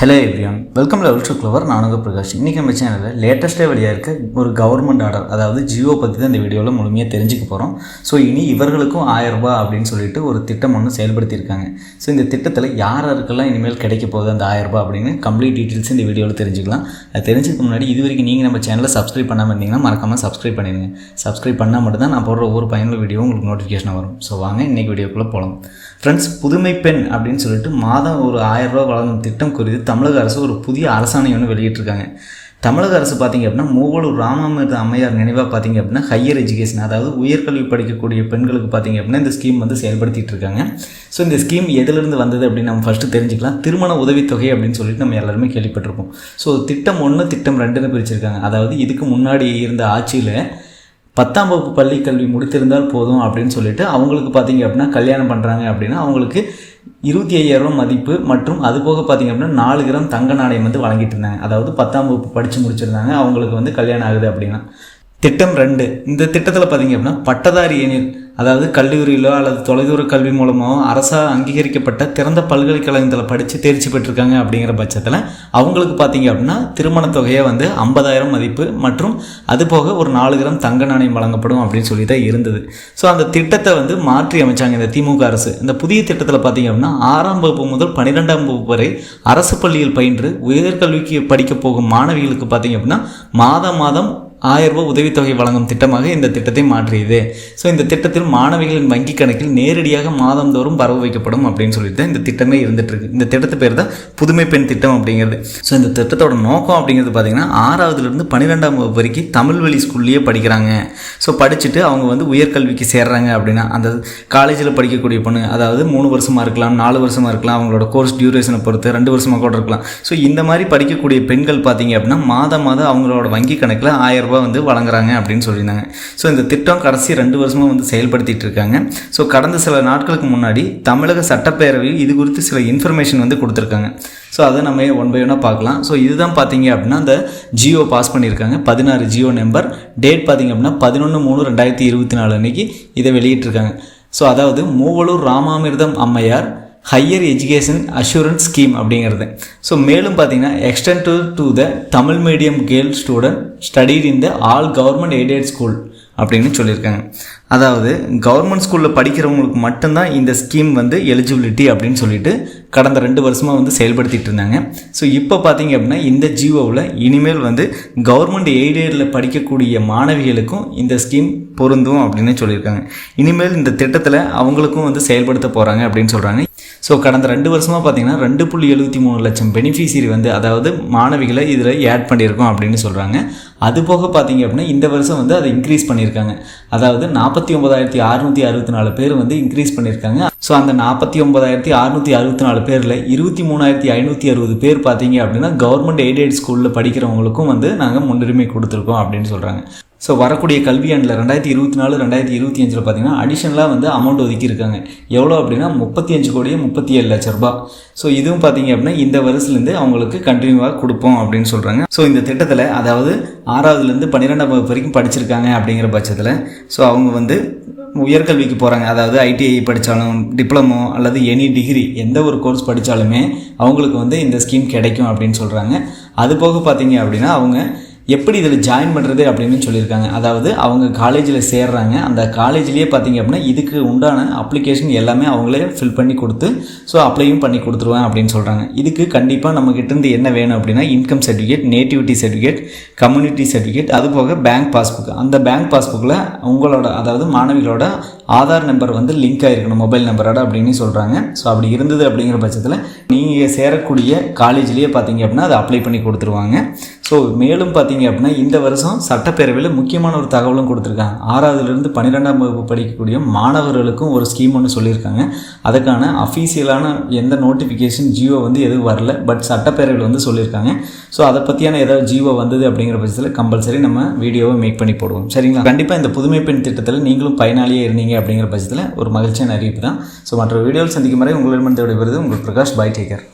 Hello everyone welcome level to clever நானுங்க பிரகாஷ். இன்றைக்கி நம்ம சேனலில் லேட்டஸ்ட்டாக வெளியாக இருக்க ஒரு கவர்மெண்ட் ஆர்டர் அதாவது ஜியோ பற்றி தான் இந்த வீடியோவில் முழுமையாக தெரிஞ்சுக்க போகிறோம் ஸோ இனி இவர்களுக்கும் ஆயிரம் ரூபாய் அப்படின்னு சொல்லிட்டு ஒரு திட்டம் ஒன்று செயல்படுத்தியிருக்காங்க. ஸோ இந்த திட்டத்தில் யார் யாருக்கெல்லாம் இனிமேல் கிடைக்க போகுது அந்த ஆயிரம் ரூபாய் அப்படின்னு கம்ப்ளீட் டீட்டெயில்ஸ் இந்த வீடியோவில் தெரிஞ்சுக்கலாம். அது தெரிஞ்சதுக்கு முன்னாடி இது வரைக்கும் நீங்கள் நம்ம சேனலை சப்ஸ்கிரைப் பண்ணாமல் இருந்தீங்கன்னா மறக்காமல் சப்ஸ்கிரைப் பண்ணிடுங்க. சப்ஸ்கிரைப் பண்ணால் மட்டும்தான் நான் போடுற ஒவ்வொரு பயனுள்ள வீடியோ உங்களுக்கு நோட்டிஃபிகேஷன் வரும். ஸோ வாங்க இன்றைக்கி வீடியோக்குள்ளே போகலாம் ஃப்ரெண்ட்ஸ் புதுமை பெண் அப்படின்னு சொல்லிட்டு மாதம் ஒரு ஆயிரம் ரூபா வழங்கும் திட்டம் குறித்து தமிழக அரசு ஒரு புதிய அரசாணை ஒன்று வெளியிட்டிருக்காங்க. தமிழக அரசு பார்த்திங்க அப்படின்னா மூவலூர் ராமாமிர்த அம்மையார் நினைவாக பார்த்திங்க அப்படின்னா ஹையர் எஜுகேஷன் அதாவது உயர்கல்வி படிக்கக்கூடிய பெண்களுக்கு பார்த்திங்க அப்படின்னா இந்த ஸ்கீம் வந்து செயல்படுத்திட்டு இருக்காங்க. ஸோ இந்த ஸ்கீம் எதிலிருந்து வந்தது அப்படின்னு நம்ம ஃபஸ்ட்டு தெரிஞ்சுக்கலாம். திருமண உதவித்தொகை அப்படின்னு சொல்லிட்டு நம்ம எல்லாருமே கேள்விப்பட்டிருப்போம். ஸோ திட்டம் ஒன்று திட்டம் ரெண்டுன்னு பிரிச்சிருக்காங்க. அதாவது இதுக்கு முன்னாடி இருந்த ஆட்சியில் பத்தாம் வகுப்பு பள்ளி கல்வி முடித்திருந்தால் போதும் அப்படின்னு சொல்லிட்டு அவங்களுக்கு பார்த்தீங்க அப்படின்னா கல்யாணம் பண்ணுறாங்க அப்படின்னா அவங்களுக்கு இருபத்தி ஐயாயிரம் மதிப்பு மற்றும் அது போக பார்த்தீங்க அப்படின்னா நாலு கிராம் தங்க நாணயம் வந்து வழங்கிட்டு இருந்தாங்க. அதாவது பத்தாம் வகுப்பு படித்து முடிச்சிருந்தாங்க. அவங்களுக்கு வந்து கல்யாணம் ஆகுது அப்படின்னா. திட்டம் ரெண்டு. இந்த திட்டத்தில் பார்த்தீங்க அப்படின்னா பட்டதாரி எண்ணில் அதாவது கல்லூரியிலோ அல்லது தொலைதூர கல்வி மூலமோ அரசாக அங்கீகரிக்கப்பட்ட திறந்த பல்கலைக்கழகத்தில் படித்து தேர்ச்சி பெற்றிருக்காங்க அப்படிங்கிற பட்சத்தில் அவங்களுக்கு பார்த்தீங்க அப்படின்னா திருமணத் தொகையை வந்து ஐம்பதாயிரம் மதிப்பு மற்றும் அது போக ஒரு நாலு கிராம் தங்க நாணயம் வழங்கப்படும் அப்படின்னு சொல்லி தான் இருந்தது. ஸோ அந்த திட்டத்தை வந்து மாற்றி அமைச்சாங்க இந்த திமுக அரசு. இந்த புதிய திட்டத்தில் பார்த்தீங்க அப்படின்னா ஆறாம் வகுப்பு முதல் பன்னிரெண்டாம் வகுப்பு வரை அரசு பள்ளியில் பயின்று உயர்கல்விக்கு படிக்க போகும் மாணவிகளுக்கு பார்த்தீங்க அப்படின்னா மாதம் மாதம் ஆயிரம் ரூபாய் உதவித்தொகை வழங்கும் திட்டமாக இந்த திட்டத்தை மாற்றியது. ஸோ இந்த திட்டத்தில் மாணவிகளின் வங்கி கணக்கில் நேரடியாக மாதந்தோறும் பரவ வைக்கப்படும் அப்படின்னு சொல்லிட்டு இந்த திட்டமே இருந்துட்டு இருக்கு இந்த திட்டத்து பேர் தான் புதுமை பெண் திட்டம் அப்படிங்கிறது. ஸோ இந்த திட்டத்தோட நோக்கம் அப்படிங்கிறது பார்த்தீங்கன்னா ஆறாவதுலேருந்து பன்னிரெண்டாம் வகுப்பு வரைக்கும் தமிழ் வழி ஸ்கூல்லேயே படிக்கிறாங்க. ஸோ படிச்சுட்டு அவங்க வந்து உயர்கல்விக்கு சேர்றாங்க அப்படின்னா அந்த காலேஜில் படிக்கக்கூடிய பொண்ணு அதாவது மூணு வருஷமாக இருக்கலாம் நாலு வருஷமாக இருக்கலாம் அவங்களோட கோர்ஸ் டியூரேஷனை பொறுத்து ரெண்டு வருஷமாக கூட இருக்கலாம். ஸோ இந்த மாதிரி படிக்கக்கூடிய பெண்கள் பார்த்தீங்க அப்படின்னா மாதம் மாதம் அவங்களோட வங்கி கணக்கில் ஆயிரம் ரூபாய் வந்து வழங்குறாங்க அப்படின்னு சொல்லியிருந்தாங்க. ஸோ இந்த திட்டம் கடைசி ரெண்டு வருஷமாக வந்து செயல்படுத்திட்டு இருக்காங்க. ஸோ கடந்த சில நாட்களுக்கு முன்னாடி தமிழக சட்டப்பேரவையில் இது குறித்து சில இன்ஃபர்மேஷன் வந்து கொடுத்துருக்காங்க. ஸோ அதை நம்ம ஒன் பை ஒன்னாக பார்க்கலாம். ஸோ இதுதான் பார்த்தீங்க அப்படின்னா அந்த ஜியோ பாஸ் பண்ணியிருக்காங்க. பதினாறு ஜியோ நம்பர் டேட் பார்த்தீங்க அப்படின்னா பதினொன்று மூணு ரெண்டாயிரத்தி இருபத்தி நாலு அன்னைக்கு இதை வெளியிட்டிருக்காங்க. ஸோ அதாவது Moovalur Ramamirtham Ammaiyar higher education assurance scheme அப்படிங்கிறது. ஸோ மேலும் பார்த்தீங்கன்னா extent to the Tamil medium girl student studied in the all government aided school அப்படின்னு சொல்லியிருக்காங்க. அதாவது கவர்மெண்ட் ஸ்கூலில் படிக்கிறவங்களுக்கு மட்டும்தான் இந்த ஸ்கீம் வந்து எலிஜிபிலிட்டி அப்படின்னு சொல்லிட்டு கடந்த ரெண்டு வருஷமாக வந்து செயல்படுத்திட்டு இருந்தாங்க. ஸோ இப்போ பார்த்தீங்க அப்படின்னா இந்த ஜியோவில் இனிமேல் வந்து கவர்மெண்ட் எய்டேடில் படிக்கக்கூடிய மாணவிகளுக்கும் இந்த ஸ்கீம் பொருந்தும் அப்படின்னு சொல்லியிருக்காங்க. இனிமேல் இந்த திட்டத்தில் அவங்களுக்கும் வந்து செயல்படுத்த போகிறாங்க அப்படின்னு சொல்கிறாங்க ஸோ கடந்த ரெண்டு வருஷமாக பார்த்தீங்கன்னா ரெண்டு புள்ளி எழுபத்தி மூணு லட்சம் பெனிஃபிஷியரி வந்து அதாவது மாணவிகளை இதில் ஆட் பண்ணியிருக்கோம் அப்படின்னு சொல்கிறாங்க அது போக பார்த்தீங்க அப்படின்னா இந்த வருஷம் வந்து அதை இன்க்ரீஸ் பண்ணியிருக்காங்க. அதாவது நாற்பத்தி ஒன்பதாயிரத்தி அறுநூற்றி அறுபத்தி நாலு பேர் வந்து இன்க்ரீஸ் பண்ணியிருக்காங்க. ஸோ அந்த நாற்பத்தி ஒன்பதாயிரத்தி அறுநூற்றி அறுபத்தி நாலு பேரில் இருபத்தி மூணாயிரத்தி ஐநூற்றி அறுபது பேர் பார்த்தீங்க அப்படின்னா கவர்மெண்ட் எய்டட் ஸ்கூலில் படிக்கிறவங்களுக்கும் வந்து நாங்கள் முன்னுரிமை கொடுத்துருக்கோம் அப்படின்னு சொல்கிறாங்க ஸோ வரக்கூடிய கல்வியாண்டில் ரெண்டாயிரத்தி இருபத்தி நாலு ரெண்டாயிரத்தி இருபத்தி அஞ்சில் பார்த்தீங்கன்னா அடிஷனலாக வந்து அமௌண்ட் ஒதுக்கியிருக்காங்க. எவ்வளோ அப்படின்னா முப்பத்தி அஞ்சு கோடியே முப்பத்தி ஏழு லட்ச ரூபாய். ஸோ இதுவும் பார்த்தீங்க அப்படின்னா இந்த வருஷத்துலேருந்து அவங்களுக்கு கண்டினியூவாக கொடுப்போம் அப்படின்னு சொல்கிறாங்க ஸோ இந்த திட்டத்தில் அதாவது ஆறாவதுலேருந்து பன்னிரெண்டாம் வகுப்பு வரைக்கும் படிச்சிருக்காங்க அப்படிங்கிற பட்சத்தில் ஸோ அவங்க வந்து உயர்கல்விக்கு போகிறாங்க அதாவது ஐடிஐ படித்தாலும் டிப்ளமோ அல்லது எனி டிகிரி எந்த ஒரு கோர்ஸ் படித்தாலுமே அவங்களுக்கு வந்து இந்த ஸ்கீம் கிடைக்கும் அப்படின்னு சொல்கிறாங்க அது போக பார்த்தீங்க அப்படின்னா அவங்க எப்படி இதில் ஜாயின் பண்ணுறது அப்படின்னு சொல்லியிருக்காங்க. அதாவது அவங்க காலேஜில் சேர்றாங்க. அந்த காலேஜ்லேயே பார்த்தீங்க அப்படின்னா இதுக்கு உண்டான அப்ளிகேஷன் எல்லாமே அவங்களே ஃபில் பண்ணி கொடுத்து ஸோ அப்ளையும் பண்ணி கொடுத்துருவேன் அப்படின்னு சொல்கிறாங்க இதுக்கு கண்டிப்பாக நம்மக்கிட்டேருந்து என்ன வேணும் அப்படின்னா income certificate nativity certificate community certificate அது போக பேங்க் பாஸ்புக் அந்த பேங்க் பாஸ்புக்கில் உங்களோட அதாவது மாணவிகளோட ஆதார் நம்பர் வந்து லிங்க் ஆகிருக்கணும் மொபைல் நம்பரோட அப்படின்னு சொல்கிறாங்க ஸோ அப்படி இருந்தது அப்படிங்கிற பட்சத்தில் நீங்கள் சேரக்கூடிய காலேஜ்லேயே பார்த்தீங்க அப்படின்னா அதை அப்ளை பண்ணி கொடுத்துருவாங்க. ஸோ மேலும் பார்த்தீங்க அப்படின்னா இந்த வருஷம் சட்டப்பேரவையில் முக்கியமான ஒரு தகவலும் கொடுத்துருக்காங்க. ஆறாவதுலேருந்து பன்னிரெண்டாம் வகுப்பு படிக்கக்கூடிய மாணவர்களுக்கும் ஒரு ஸ்கீம் ஒன்று சொல்லியிருக்காங்க. அதுக்கான அஃபீஷியலான எந்த நோட்டிஃபிகேஷன் ஜியோ வந்து எதுவும் வரல பட் சட்டப்பேரவையில் வந்து சொல்லியிருக்காங்க. ஸோ அதை பற்றியான ஏதாவது ஜியோ வந்தது அப்படிங்கிற பட்சத்தில் கம்பல்சரி நம்ம வீடியோவை மேக் பண்ணி போடுவோம். சரிங்களா? கண்டிப்பாக இந்த புதுமை பெண் திட்டத்தில் நீங்களும் பயனாளியே இருந்தீங்க அப்படிங்கிற பட்சத்தில் ஒரு மகிழ்ச்சியான அறிவிப்பு தான். ஸோ மற்ற வீடியோவில் சந்திக்கும் வரை உங்களிடமிருந்து விடைபெறுவது உங்கள் பிரகாஷ் பை டேக்கர்.